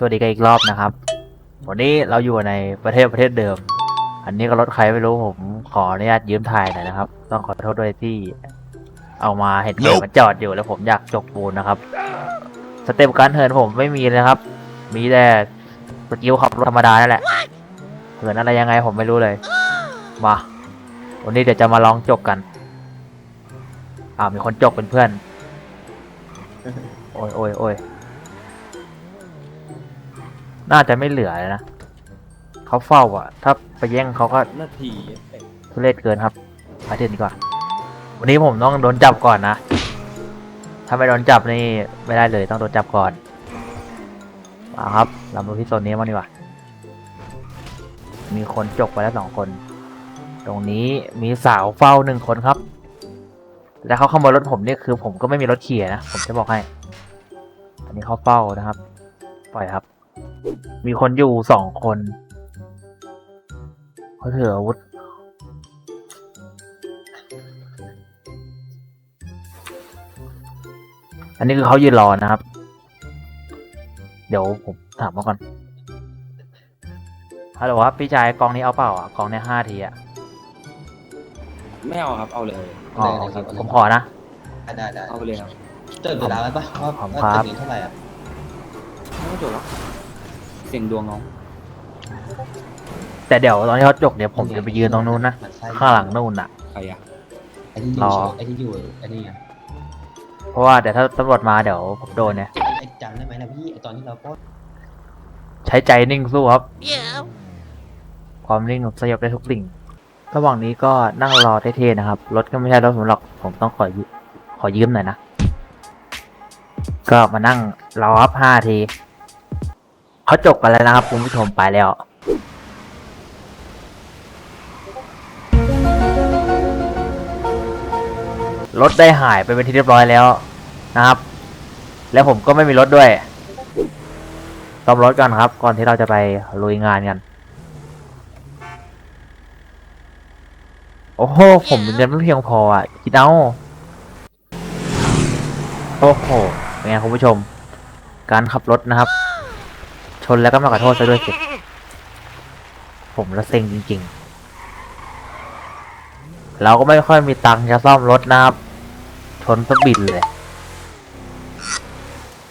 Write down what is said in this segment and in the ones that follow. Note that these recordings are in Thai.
สวัสดีกันอีกรอบนะครับ วันนี้เราอยู่ในประเทศประเทศเดิม อันนี้ก็รถใครไม่รู้ผมขออนุญาตยืมถ่ายหน่อยนะครับ ต้องขอโทษด้วยที่เอามาเห็นเหินมันจอดอยู่แล้วผมอยากจกปูนนะครับ สเต็ปการเหินผมไม่มีเลยครับ มีแต่สกิลขับรถธรรมดานั่นแหละเหินอะไรยังไงผมไม่รู้เลย มา วันนี้เดี๋ยวจะมาลองจกกันอ่ามีคนจกเป็นเพื่อน โอ้ยโอ้ยโอ้ย น่าจะไม่เหลือเลยนะเขาเฝ้าอะ ถ้าไปแย่งเขาก็นาทีทุเรศเกินครับไปเถอะดีกว่า วันนี้ผมต้องโดนจับก่อนนะ ถ้าไม่โดนจับนี่ไม่ได้เลยต้องโดนจับก่อนมาครับ เรามาที่โซนนี้มาดีกว่า มีคนจกไปแล้วสองคน ตรงนี้มีสาวเฝ้าหนึ่งคนครับแต่เขาขโมยรถผมนี่คือ ผมก็ไม่มีรถเขี่นะ ผมจะบอกให้ อันนี้เขาเฝ้านะครับ ปล่อยครับ มีคนอยู่สองคนเขาถืออาวุธอันนี้คือเขายืนรอนะครับ เดี๋ยวผมถามมาก่อน ฮัลโหลครับพี่ชายกองนี้เอาเปล่าอะกองเนี้ห้าทีอะไม่เอาครับ เอาเลย อ๋อได้โอเคครับ ผมขอนะได้ได้ได้เอาไปเลยครับจดเวลาไว้ปะว่าขอบคุณว่าครับจะมีเท่าไหร่อะไม่ต้องจดหรอก เสียงดวงน้องแต่เดี๋ยวตอนที่เขาจกเดี๋ยวผมจะไปยืนตรงนู้นนะมัไส้ข้างหลังนู่นน่ะ ใครอะไอ้ที่อรยู่อเฉยไอ้ที่อยู่ไอ้นี่อะเพราะว่าเดี๋ยวถ้าตำรวจมาเดี๋ยวผมโดนเนี่ยไอ้ไอ้จำได้ไหมนะพี่ไอ้ตอนที่เราปล้นใช้ใจนิ่งสู้ครับ ความนิ่งสยบได้ทุกสิ่ง ระหว่างนี้ก็นั่งรอเท่ๆนะครับ รถก็ไม่ใช่รถผมหรอกผมต้องขอยืขอยืมหน่อยนะ ก็มานั่งรอครับห้าที เขาจบกันแล้วนะครับคุณผู้ชมไปแล้วรถได้หายไปเป็นที่เรียบร้อยแล้วนะครับ แล้วผมก็ไม่มีรถด้วยต้อมรถกันครับ ก่อนที่เราจะไปลุยงานกัน โอ้โห ผมเงินไม่เพียงพออะคิดเอาโอ้โหเป็นไงคุณผู้ชม การขับรถนะครับ ชนแล้วก็มาขอโทษซะด้วยสิผมละเซ็งจริง ๆ เราก็ไม่ค่อยมีตังค์จะซ่อมรถนะครับ ชนสบินเลย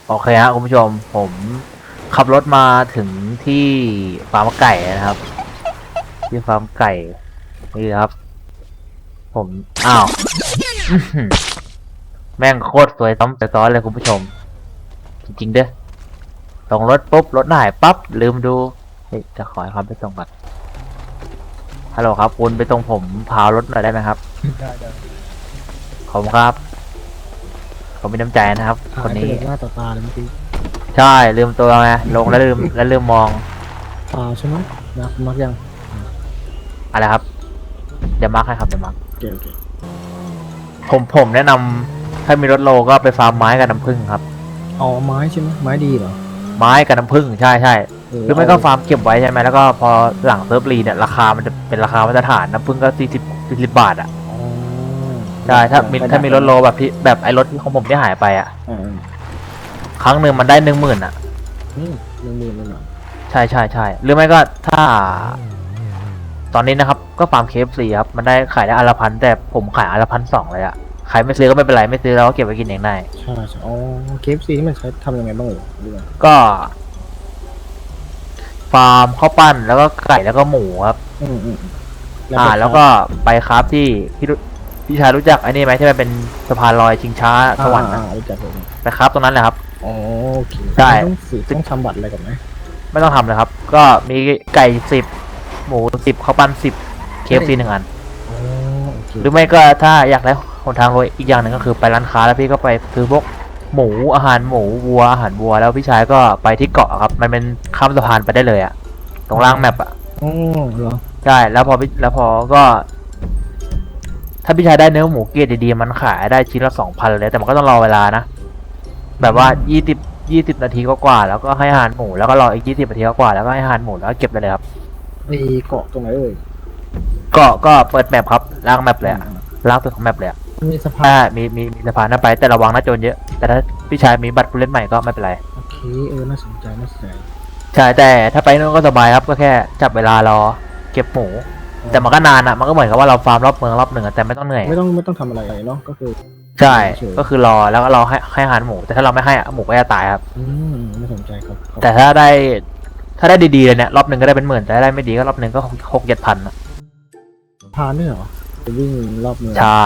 โอเคฮะคุณผู้ชม ผมขับรถมาถึงที่ฟาร์มไก่นะครับ ที่ฟาร์มไก่นี่ครับ ผม อ้าว แม่งโคตรสวยซ้ำแต่ซ้อนเลยคุณผู้ชม จริงๆเด้อ ตรงรถปุ๊บรถหายปั๊บลืมดูเฮ้ยจะขอให้เขาไปส่งก่อนฮัลโหลครับคุณไปตรงผมพาวรถหน่อยได้ไหมครับได้ได้ขอบคุณครับผมมีน้ำใจนะครับหาคนยไปนี้เลยหน้าต่อตาเลยเมื่อกี้ใช่ลืมตัวไงลงแล้วลืมแล้วลืมมองอ่าใช่ไหมนักมักยังอะไรครับ เดี๋ยวมาร์คให้ครับเดี๋ยวมาร์คโอเคโอเคผมผมแนะนำถ้ามีรถโลก็ไปฟาร์มไม้กับน้ำผึ้งครับเอาไม้ใช่ไหมไม้ดีเหรอ ไม้กับน้ำผึ้งใช่ใช่เออหรือไม่ก็ฟาร์มเก็บไว้ใช่ไหมแล้วก็พอหลังเซิร์ฟรีเนี่ยราคามันจะเป็นราคามาตรฐานน้ำผึ้งก็สี่สิบสี่สิบบาทอะอ๋อใช่ถ้ามีถ้ามีรถโลแบบที่แบบไอ้รถที่ของผมที่หายไปอะอ่าครั้งหนึ่งมันได้หนึ่งหมื่นอะอืมหนึ่งหมื่นเลยเหรอใช่ใช่ใช่หรือไม่ก็ถ้า ตอนนี้นะครับ ก็ฟาร์มเคฟซีครับมันได้ขายได้อันละพันแต่ผมขายอันละพันสองเลยอะ ใครไม่ซื้อก็ไม่เป็นไรไม่ซื้อเราก็เก็บไว้กินเองได้ ใช่ใช่อ๋อเคฟซีนี่มันใช้ทำยังไงบ้างเหรอหรือไงก็ ฟาร์มข้าวปั้นแล้วก็ไก่แล้วก็หมูครับ อืมอืมอ่า แล้วก็ไปคราฟที่พี่รู้พี่ชายรู้จักไอ้นี่ไหมที่มันเป็นสะพานลอยชิงช้าสวรรค์อ่านะอ่ารู้จักผมไปคราฟตรงนั้นแหละครับ อ๋อโอเคใช่ ต้องสืบต้องทำบัตรอะไรก่อนไหมไม่ต้องทำเลยครับ ก็มีไก่สิบหมูสิบข้าวปั้นสิบเคฟซีหนึ่งอัน อ๋อโอเคหรือไม่ก็ถ้าอยากได้ห นทางรวยอีกอย่างหนึ่งก็คือไปร้านค้าแล้วพี่ก็ไปซื้อพวกหมูอาหารหมูวัวอาหารวัว แล้วพี่ชายก็ไปที่เกาะครับ มันเป็นข้ามสะพานไปได้เลยอะตรงล่างแมปอะอ๋อเหรอใช่แล้วพอพี่แล้วพอก็ ถ้าพี่ชายได้เนื้อหมูเกรดดีๆมันขายได้ชิ้นละสองพันเลยแต่มันก็ต้องรอเวลานะแบบว่ายี่สิบยี่สิบนาทีก็กว่าๆแล้วก็ให้อาหารหมูแล้วก็รออีกยี่สิบนาทีก็กว่าๆแล้วก็ให้อาหารหมูแล้วก็เก็บได้เลยครับไอ้เกาะตรงไหนเอ่ยก็ก็เปิดแมปครับล่างแมปเลยอะล่างสุดของแมปเลยอะ มันมีสะพานถ้ามีมีมีสะพานนั้นไป แต่ระวังนะโจรเยอะ แต่ถ้าพี่ชายมีบัตรผู้เล่นใหม่ก็ไม่เป็นไร โอเคเออน่าสนใจน่าสนใจใช่แต่ถ้าไปนู่นก็สบายครับก็แค่จับเวลารอเก็บหมู แต่มันก็นานอะมันก็เหมือนกับว่าเราฟาร์มรอบเมืองรอบหนึ่งอะแต่ไม่ต้องเหนื่อยไม่ต้องไม่ต้องทำอะไรเนาะก็คือ ใช่เฉย ก็คือรอแล้วก็รอให้ให้อาหารหมู แต่ถ้าเราไม่ให้อะหมูก็จะตายครับ อืมน่าสนใจครับครับแต่ถ้าได้ถ้าได้ดีๆเลยเนี่ยรอบหนึ่งก็ได้เป็นหมื่นแต่ถ้าได้ไม่ดีก็รอบหนึ่งก็หกเจ็ดพันอะพานด้วยเหรอไปวิ่งรอบเมืองใช่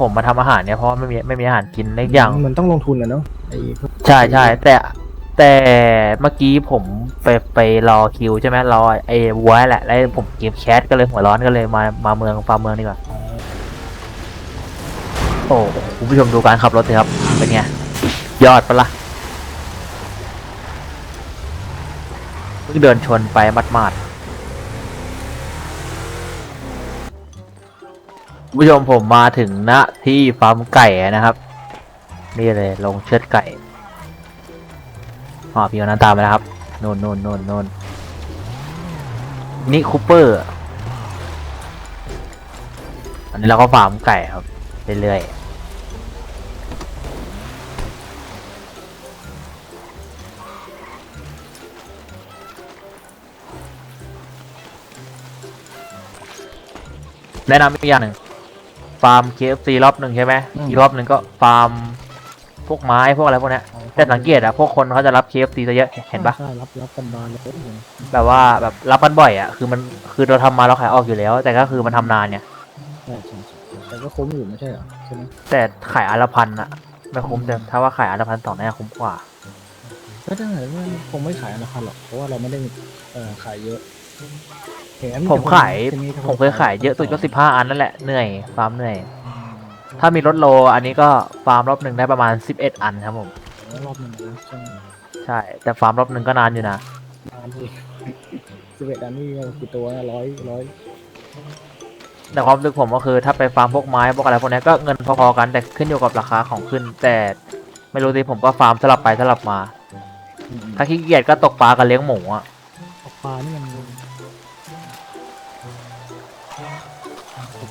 ผมมาทำอาหารเนี่ยเพราะว่าไม่มีไม่มีอาหารกินในอย่าง มันต้องลงทุนนะเนาะไอ้พวกใช่ใช่แต่แต่เมื่อกี้ผมไปไปรอคิวใช่ไหมรอไอ้วัวแหละแล้วผมเกมแคสก็เลยหัวร้อนก็เลยมามาเมืองฟาร์มเมืองดีกว่าโอ้คุณผู้ชมดูการขับรถสิครับเป็นไงยอดปะละ่ะเพิ่งเดินชนไปมัดมาดๆ ผู้ชมผมมาถึงณที่ฟาร์มไก่นะครับ นี่เลยลงเชือดไก่อ๋อพี่นนั้นตามไปแล้วครับโน่นโน่นโน่นโน่นนี่คูเปอร์ อันนี้เราก็ฟาร์มไก่ครับเรื่อยๆแนะนำอีกอย่างหนึ่ง ฟาร์ม KFC รอบหนึ่งใช่ไหมอีกรอบหนึ่งก็ฟาร์มพวกไม้พวกอะไรพวกเนี้ยแต่สังเกตอะพวกคนเขาจะรับ KFC ซะเยอะเห็นปะใช่รับรับกันบานเลยแบบว่าแบบรับมันบ่อยอะคือมันคือเราทำมาเราขายออกอยู่แล้ว แต่ก็คือมันทำนานเนี่ย ใช่ใช่ใช่แต่ก็คุ้มอยู่ไม่ใช่เหรอใช่ไหมแต่ขายอันละพันอะไม่คุ้มแต่ถ้าว่าขายอันละพันสองน่าจะคุ้มกว่า ก็ได้ว่าคงไม่ขายราคาหรอกเพราะว่าเราไม่ได้เอ่อขายเยอะเห็น ผมขายจะแต่นผมเคยขายเยอะสุดก็สิบห้าอันนั่นแหละเหนื่อยฟาร์มเหนื่อย ถ้ามีรถโล อันนี้ก็ฟาร์มรอบหนึ่งได้ประมาณสิบเอ็ดอันครับผมรอบหนึ่งนะใช่ไหมใช่ แต่ฟาร์มรอบหนึ่งก็นานอยู่นะตามที่สิบเอ็ดอันนี้กี่ตัวนะร้อยร้อยแต่ความรู้สึกผมก็คือถ้าไปฟาร์มพวกไม้พวกอะไรพวกเนี้ยก็เงินพอๆกันแต่ขึ้นอยู่กับราคาของขึ้น แต่ไม่รู้สิผมก็ฟาร์มสลับไปสลับมา ถ้าขี้เกียจก็ตกปลากับเลี้ยงหมูอะตกปลานี่มัน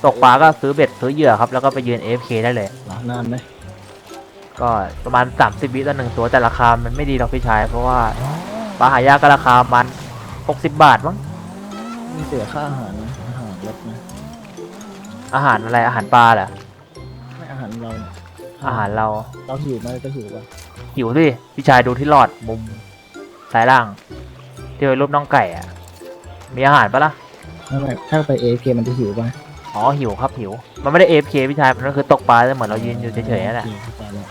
ตกปลาก็ซื้อเบ็ดซื้อเหยื่อครับ แล้วก็ไปยืน AFK ได้เลย นานไหมก็ประมาณ 30 วิต่อหนึ่งตัวแต่ราคามันไม่ดีหรอกพี่ชาย เพราะว่าปลาหายากก็ราคามัน 60 บาทมั้งมีเสียค่าอาหารนะอาหารลดไหมอาหารอะไรอาหารปลาเหรอไม่อาหารเราเนี่ยอาหารเราเราหิวไหมก็หิวป่ะหิวสิพี่ชายดูที่หลอดมุมซ้ายล่างที่เป็นรูปน้องไก่อะมีอาหารปะล่ะ ไม่ไม่ถ้าไปเอเมันจะหิวป่ะอ๋อหิวครับหิว มันไม่ได้ AFK พี่ชาย มันก็คือตกปลาเหมือนเรายืนอยู่เฉยๆนั่นแหละหิวตายแล้ว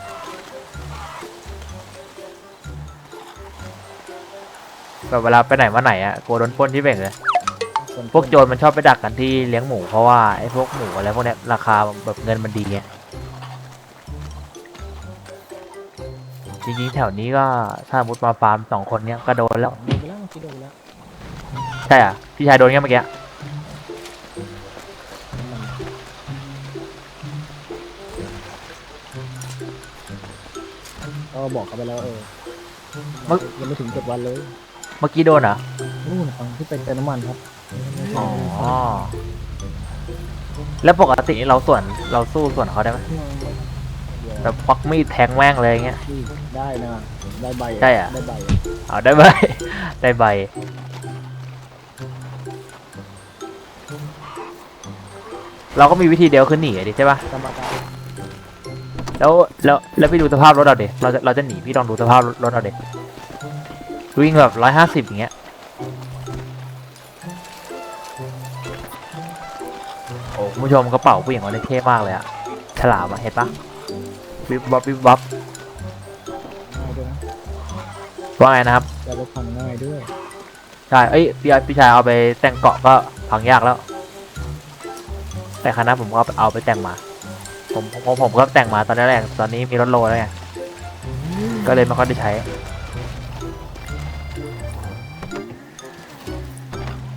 แบบเวลาไปไหนมาไหนอะกลัวโดนปล้นที่เบ่งเลยพวกโจรมันชอบไปดักกันที่เลี้ยงหมูเพราะว่าไอ้พวกหมูอะไรพวกเนี้ยราคาแบบเงินมันดีไงจริงๆแถวนี้ก็ถ้าสมมุดมาฟาร์มสองคนเนี้ยก็โดนแล้วโดนไปแล้วเมื่อกี้โดนไปแล้ว ใช่อะพี่ชายโดนแค่เมื่อกี้ ก็บอกเขาไปแล้วเออเมื่อยังไม่ถึงเจ็ดวันเลยเมื่อกี้โดนเหรอ นู่นฟังที่ไปเติมน้ำมันครับอ๋อ แล้วปกติเราส่วนเราสู้ส่วนเขาได้ไหมแบบควักมีดแทงแม่งเลยอย่างเงี้ยได้นะได้ใบใช่อะ ได้ใบเอาได้ใบ ได้ใบ เราก็มีวิธีเดียวคือหนีอะดิใช่ปะธรรมดา แล้วแล้วแล้วพี่ดูสภาพรถเราเด็เราจะเราจะหนีพี่ลองดูสภาพรถเราเด็วิ่งแบบร้อยห้าสิบอย่างเงี้ยโอ้คุณผู้ชมกระเป๋าผู้หญิงคนนี้เท่มากเลยอะฉลามอะเห็นปะวิบวับวิบวับง่ายด้วยนะว่าไงนะครับแต่รถพังง่ายด้วยใช่เอ้ยพี่พี่ชายเอาไปแต่งเกาะก็พังยากแล้ว แต่คณะผมก็เอาเอาไปแต่งมา ผมผมผมก็แต่งมาตอนแรกๆตอนนี้มีรถโลแล้วไงก็เลยไม่ค่อยได้ใช้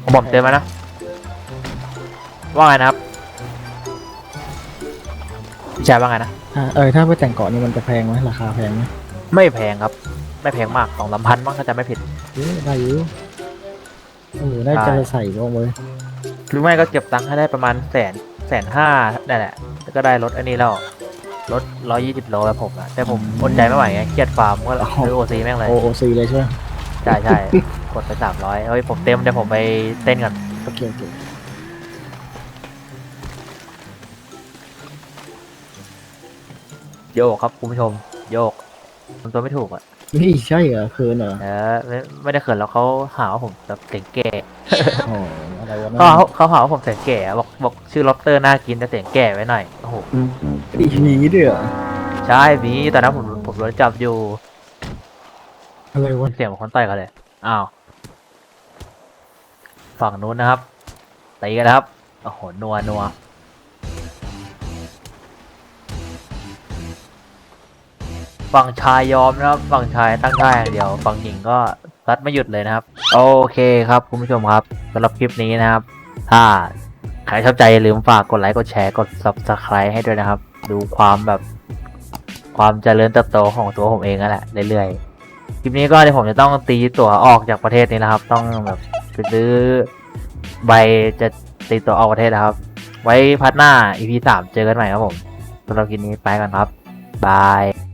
ผมบอกเตือนมานะ ว่าไงนะครับพี่ชายว่าไงนะ อ่าเออถ้าไปแต่งเกาะนี่มันจะแพงไหมราคาแพงไหมไม่แพงครับ ไม่แพงมากสองสามพันมั้งถ้าจะไม่ผิดเอ๊ะได้อยู่โอ้โหได้ได้จะใส่ลงเลยหรือไม่ก็เก็บตังค์ให้ได้ประมาณแสน แสนห้าได้แหละแล้วก็ได้รถอันนี้แล้วรถร้อยยี่สิบโลแบบผมอะแต่ผมอดใจไม่ไหวไงเครียดฟาร์มก็ซื้อโอซีแม่งเลย โอโอซีเลยใช่ไหมใช่ใช่กดไปสามร้อยเฮ้ยผมเต็มเดี๋ยวผมไปเต้นก่อนโอเคโอเคโยกครับคุณผู้ชม โยกทำตัวไม่ถูกอะนี่ใช่เหรอคืนเหรอเออไม่ไม่ได้เขินแล้วเขาหาว่าผมแบบเสียงแก่ โอ้ อะไรวะเขาหาเขาหาว่าผมเสียงแก่บอกบอกชื่อล็อบเตอร์น่ากินแต่เสียงแก่ไว้หน่อยโอ้โหอีนี้ด้วยเหรอใช่มีตอนนั้นผมผมโดนจับอยู่อะไรวะเสียงของคนต่อยกันเลยอ้าวฝั่งนู้นนะครับตีกันนะครับโอ้โหนัวนัวฝั่งชายยอมนะครับฝั่งชายตั้งท่าอย่างเดียวฝั่งหญิงก็ ซัดไม่หยุดเลยนะครับ โอเคครับคุณผู้ชมครับสำหรับคลิปนี้นะครับ ถ้าใครชอบใจอย่าลืมฝากกดไลค์กดแชร์กด subscribe ให้ด้วยนะครับ ดูความแบบความเจริญเติบโตของตัวผมเองนั่นแหละเรื่อยๆคลิปนี้ก็เดี๋ยวผมจะต้องตีตั๋วออกจากประเทศนี้นะครับ ต้องแบบไปซื้อใบจะตีตั๋วออกประเทศนะครับ ไว้พัดหน้า EP สามเจอกันใหม่ครับผมสำหรับคลิปนี้ไปก่อนครับบาย